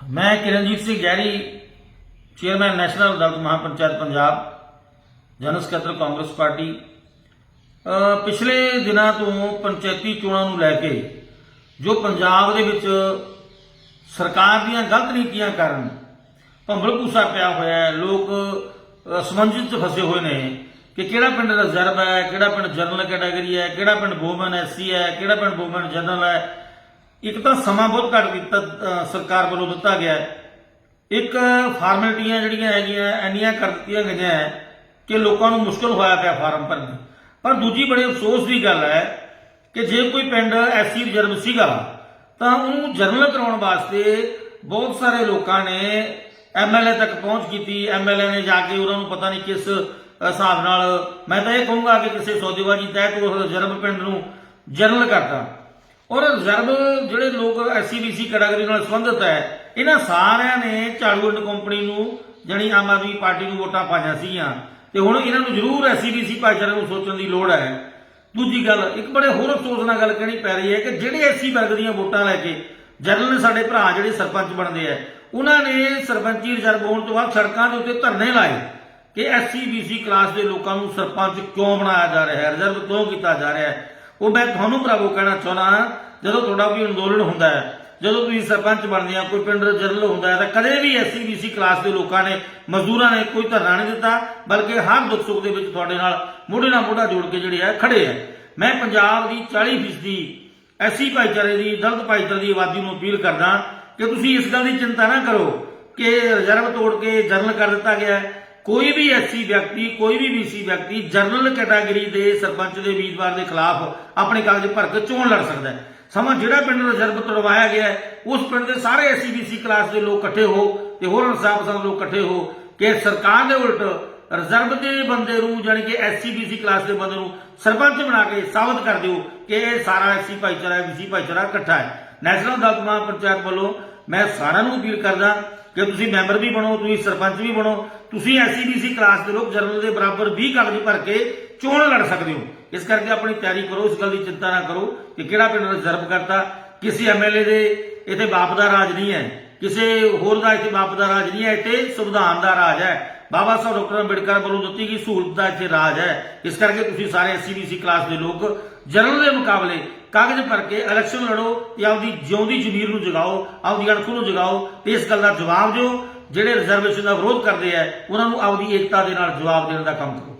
ਮੈਂ Kiranjit Singh Gary chairman national ਅਦਾਲਤ Mahapanchayat Punjab general ਸਕੱਤਰ ਕਾਂਗਰਸ ਪਾਰਟੀ। ਪਿਛਲੇ ਦਿਨਾਂ ਤੋਂ ਪੰਚਾਇਤੀ ਚੋਣਾਂ ਨੂੰ ਲੈ ਕੇ ਜੋ ਪੰਜਾਬ ਦੇ ਵਿੱਚ ਸਰਕਾਰ ਦੀਆਂ ਗਲਤ ਨੀਤੀਆਂ ਕਾਰਨ ਭੰਬਲ ਭੂਸਾ ਪਿਆ ਹੋਇਆ ਹੈ ਲੋਕ ਅ, 'ਚ ਫਸੇ ਹੋਏ ਨੇ ਕਿ ਕਿਹੜਾ ਪਿੰਡ ਰਿਜ਼ਰਵ ਹੈ ਕਿਹੜਾ ਪਿੰਡ ਜਨਰਲ ਕੈਟਾਗਰੀ ਹੈ ਕਿਹੜਾ ਪਿੰਡ ਵੂਮਨ ਐਸਸੀ ਹੈ ਕਿਹੜਾ ਪਿੰਡ ਵੂਮਨ ਜਨਰਲ ਹੈ ਇੱਕ ਤਾਂ ਸਮਾਂ ਬਹੁਤ ਘੱਟ ਦਿੱਤਾ ਸਰਕਾਰ ਵੱਲੋਂ ਦਿੱਤਾ ਗਿਆ ਹੈ। ਇੱਕ ਫਾਰਮੈਲਟੀਆਂ ਜਿਹੜੀਆਂ ਹੈਗੀਆਂ, ਇੰਨੀਆਂ ਕਰ ਦਿੱਤੀਆਂ ਗਈਆਂ ਹੈ ਕਿ ਲੋਕਾਂ ਨੂੰ ਮੁਸ਼ਕਲ ਹੋਇਆ ਪਿਆ ਫਾਰਮ ਭਰਨ ਪਰ ਦੂਜੀ ਬੜੇ ਅਫਸੋਸ ਦੀ ਗੱਲ ਹੈ ਕਿ ਜੇ ਕੋਈ ਪਿੰਡ ਐਸਸੀ ਰਿਜ਼ਰਵ ਸੀਗਾ, ਤਾਂ ਉਹਨੂੰ ਜਰਨਲ ਕਰਾਉਣ ਵਾਸਤੇ ਬਹੁਤ ਸਾਰੇ ਲੋਕਾਂ ਨੇ ਐਮਐਲਏ ਤੱਕ ਪਹੁੰਚ ਕੀਤੀ। ਐਮਐਲਏ ਨੇ ਜਾ ਕੇ ਉਹਨਾਂ ਨੂੰ ਪਤਾ ਨਹੀਂ ਕਿਸ ਹਿਸਾਬ ਨਾਲ, ਮੈਂ ਤਾਂ ਇਹ ਕਹੂੰਗਾ ਕਿ ਕਿਸੇ ਸੌਦੇਬਾਜ਼ੀ ਤਹਿਤ ਉਸ ਰਿਜ਼ਰਵ ਪਿੰਡ ਨੂੰ ਜਰਨਲ ਕਰਤਾ। ਔਰ ਰਿਜ਼ਰਵ ਜਿਹੜੇ ਲੋਕ ਐਸਸੀਬੀਸੀ ਕੈਟਾਗਰੀ ਨਾਲ ਸੰਬੰਧਿਤ ਹੈ, ਇਹਨਾਂ ਸਾਰਿਆਂ ਨੇ ਝਾੜੂ ਐਂਡ ਕੰਪਨੀ ਨੂੰ ਜਾਣੀ ਆਮ ਆਦਮੀ ਪਾਰਟੀ ਨੂੰ ਵੋਟਾਂ ਪਾਈਆਂ ਸੀਗੀਆਂ। ਤੇ ਹੁਣ ਇਹਨਾਂ ਨੂੰ ਜ਼ਰੂਰ ਐਸਸੀਬੀਸੀ ਭਾਈਚਾਰੇ ਨੂੰ ਸੋਚਣ ਦੀ ਲੋੜ ਹੈ। ਦੂਜੀ ਗੱਲ, ਇੱਕ ਬੜੇ ਹੋਰ ਅਫਸੋਸ ਨਾਲ ਗੱਲ ਕਹਿਣੀ ਪੈ ਰਹੀ ਹੈ ਕਿ ਜਿਹੜੇ ਐਸਸੀ ਵਰਗ ਦੀਆਂ ਵੋਟਾਂ ਲੈ ਕੇ ਜਨਰਲ ਸਾਡੇ ਭਰਾ ਜਿਹੜੇ ਸਰਪੰਚ ਬਣਦੇ ਆ, ਉਹਨਾਂ ਨੇ ਸਰਪੰਚੀ ਰਿਜ਼ਰਵ ਹੋਣ ਤੋਂ ਬਾਅਦ ਸੜਕਾਂ ਦੇ ਉੱਤੇ ਧਰਨੇ ਲਾਏ ਕਿ ਐਸਸੀ ਬੀਸੀ ਕਲਾਸ ਦੇ ਲੋਕਾਂ ਨੂੰ ਸਰਪੰਚ ਕਿਉਂ ਬਣਾਇਆ ਜਾ ਰਿਹਾ ਹੈ ਰਿਜ਼ਰਵ ਕਿਉਂ ਕੀਤਾ ਜਾ ਰਿਹਾ ਹੈ। ਉਹ ਮੈਂ ਤੁਹਾਨੂੰ ਭਰਾਵੋ ਕਹਿਣਾ ਚਾਹੁੰਦਾ ਜਦੋਂ ਤੁਹਾਡਾ ਕੋਈ ਅੰਦੋਲਨ ਹੁੰਦਾ ਹੈ, ਜਦੋਂ ਤੁਸੀਂ ਸਰਪੰਚ ਬਣਦੇ ਆ, ਕੋਈ ਪਿੰਡ ਜਨਰਲ ਹੁੰਦਾ ਹੈ, ਤਾਂ ਕਦੇ ਵੀ ਐਸਸੀ ਬੀਸੀ ਕਲਾਸ ਦੇ ਲੋਕਾਂ ਨੇ, ਮਜ਼ਦੂਰਾਂ ਨੇ ਕੋਈ ਧਰਨਾ ਨਹੀਂ ਦਿੱਤਾ, ਬਲਕਿ ਹਰ ਦੁੱਖ ਸੁੱਖ ਦੇ ਵਿੱਚ ਤੁਹਾਡੇ ਨਾਲ ਮੋਢੇ ਨਾਲ ਮੋਢਾ ਜੋੜ ਕੇ ਜਿਹੜੇ ਆ, ਖੜੇ ਆ। ਮੈਂ ਪੰਜਾਬ ਦੀ 40% ਐਸੀ ਭਾਈਚਾਰੇ ਦੀ, ਦਲਿਤ ਭਾਈਚਾਰੇ ਦੀ ਆਬਾਦੀ ਨੂੰ ਅਪੀਲ ਕਰਦਾ ਕਿ ਤੁਸੀਂ ਇਸ ਗੱਲ ਦੀ ਚਿੰਤਾ ਨਾ ਕਰੋ ਕਿ ਰਿਜ਼ਰਵ ਤੋੜ ਕੇ ਜਨਰਲ ਕਰ ਦਿੱਤਾ ਗਿਆ ਹੈ। ਕੋਈ ਵੀ ਐਸਸੀ ਵਿਅਕਤੀ, ਕੋਈ ਵੀ ਬੀਸੀ ਵਿਅਕਤੀ ਜਨਰਲ ਕੈਟਾਗਰੀ ਦੇ ਸਰਪੰਚ ਦੇ ਉਮੀਦਵਾਰ ਦੇ ਖਿਲਾਫ ਆਪਣੇ ਕਾਗਜ਼ ਭਰ ਕੇ ਚੋਣ ਲੜ ਸਕਦਾ ਹੈ। ਸਮਾਂ ਜਿਹੜਾ ਪਿੰਡ ਰਿਜ਼ਰਵ ਤੁੜਵਾਇਆ ਗਿਆ ਹੈ, ਉਸ ਪਿੰਡ ਦੇ ਸਾਰੇ ਐਸਸੀ ਬੀਸੀ ਕਲਾਸ ਦੇ ਲੋਕ ਇਕੱਠੇ ਹੋ ਤੇ ਹੋਰ ਇਨਸਾਫ ਪਸੰਦ ਲੋਕ ਇਕੱਠੇ ਹੋ ਕਿ ਸਰਕਾਰ ਦੇ ਉਲਟ ਰਿਜ਼ਰਵ ਦੇ ਬੰਦੇ ਨੂੰ ਜਾਣੀ ਕਿ ਐਸਸੀ ਬੀਸੀ ਕਲਾਸ ਦੇ ਬੰਦੇ ਨੂੰ ਸਰਪੰਚ ਬਣਾ ਕੇ ਸਾਬਤ ਕਰ ਦਿਓ ਕਿ ਇਹ ਸਾਰਾ ਐਸਸੀ ਭਾਈਚਾਰਾ ਬੀਸੀ ਭਾਈਚਾਰਾ ਇਕੱਠਾ ਹੈ। ਨੈਸ਼ਨਲ ਅਦਾਲਤ ਮਹਾਪੰਚਾਇਤ ਵੱਲੋਂ ਮੈਂ ਸਾਰਿਆਂ ਨੂੰ ਅਪੀਲ ਕਰਦਾ ਕਿ ਤੁਸੀਂ ਮੈਂਬਰ ਵੀ ਬਣੋ, ਤੁਸੀਂ ਸਰਪੰਚ ਵੀ ਬਣੋ, ਤੁਸੀਂ ਐਸਸੀਬੀਸੀ ਕਲਾਸ ਦੇ ਲੋਕ ਜਨਰਲ ਦੇ ਬਰਾਬਰ 20 ਕਾਗਜ਼ ਭਰ ਕੇ ਚੋਣ ਲੜ ਸਕਦੇ ਹੋ। ਇਸ ਕਰਕੇ ਆਪਣੀ ਤਿਆਰੀ ਕਰੋ, ਇਸ ਗੱਲ ਦੀ ਚਿੰਤਾ ਨਾ ਕਰੋ ਕਿ ਕਿਹੜਾ ਪਿੰਡ ਰਿਜ਼ਰਵ ਕਰਤਾ। ਕਿਸੇ ਐਮਐਲਏ ਦੇ ਇੱਥੇ ਬਾਪ ਦਾ ਰਾਜ ਨਹੀਂ ਹੈ, ਕਿਸੇ ਹੋਰ ਦਾ ਇੱਥੇ ਬਾਪ ਦਾ ਰਾਜ ਨਹੀਂ ਹੈ, ਇੱਥੇ ਸੰਵਿਧਾਨ ਦਾ ਰਾਜ ਹੈ। ਬਾਬਾ ਸਾਹਿਬ ਡਾਕਟਰ ਅੰਬੇਡਕਰ ਵੱਲੋਂ ਦਿੱਤੀ ਗਈ ਸਹੂਲਤ ਦਾ ਇੱਥੇ ਰਾਜ ਹੈ। ਇਸ ਕਰਕੇ ਤੁਸੀਂ ਸਾਰੇ ਐਸਸੀਬੀਸੀ ਕਲਾਸ ਦੇ ਲੋਕ ਜਨਰਲ ਦੇ ਮੁਕਾਬਲੇ ਕਾਗਜ਼ ਭਰ ਕੇ ਇਲੈਕਸ਼ਨ ਲੜੋ ਤੇ ਆਪਦੀ ਜਿਉਂਦੀ ਜ਼ਮੀਰ ਨੂੰ ਜਗਾਓ, ਆਪਦੀ ਅਣਖ ਨੂੰ ਜਗਾਓ, ਤੇ ਇਸ ਗੱਲ ਦਾ ਜਵਾਬ ਦਿਓ। ਜਿਹੜੇ ਰਿਜ਼ਰਵੇਸ਼ਨ ਦਾ ਵਿਰੋਧ ਕਰਦੇ ਆ, ਉਹਨਾਂ ਨੂੰ ਆਪਦੀ ਏਕਤਾ ਦੇ ਨਾਲ ਜਵਾਬ ਦੇਣ ਦਾ ਕੰਮ ਕਰੋ।